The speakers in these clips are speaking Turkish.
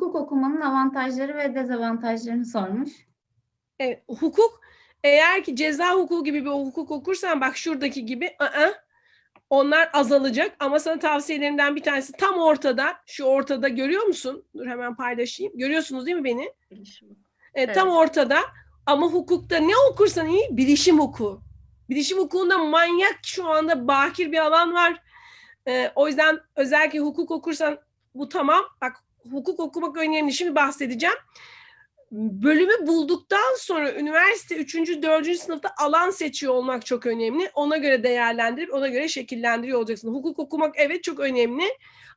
hukukunun avantajları ve dezavantajlarını sormuş. Evet, hukuk eğer ki ceza hukuku gibi bir hukuk okursan bak şuradaki gibi ı-ı, onlar azalacak ama sana tavsiyelerimden bir tanesi tam ortada şu ortada görüyor musun? Dur hemen paylaşayım. Görüyorsunuz değil mi beni? Evet, Tam Evet. ortada ama hukukta ne okursan iyi bilişim hukuku. Bilişim hukukunda manyak şu anda bakir bir alan var. Ee, o yüzden özellikle hukuk okursan bu tamam. Bak hukuk okumak önemli. Şimdi bahsedeceğim. Bölümü bulduktan sonra üniversite 3. 4. sınıfta alan seçiyor olmak çok önemli. Ona göre değerlendirip ona göre şekillendiriyor olacaksın. Hukuk okumak evet çok önemli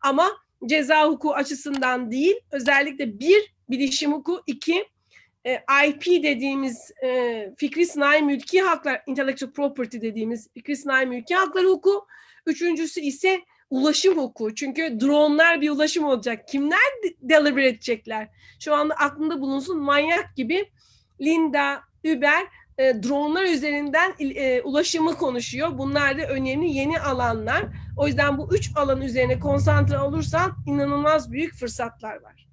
ama ceza hukuku açısından değil. Özellikle bir bilişim hukuku, iki e, IP dediğimiz e, fikri sınai mülki haklar, intellectual property dediğimiz fikri sınai mülki hakları hukuku. Üçüncüsü ise ulaşım hukuku. Çünkü dronlar bir ulaşım olacak. Kimler de- deliver edecekler? Şu anda aklında bulunsun manyak gibi Linda, Uber e, dronlar üzerinden e, ulaşımı konuşuyor. Bunlar da önemli yeni alanlar. O yüzden bu üç alan üzerine konsantre olursan inanılmaz büyük fırsatlar var.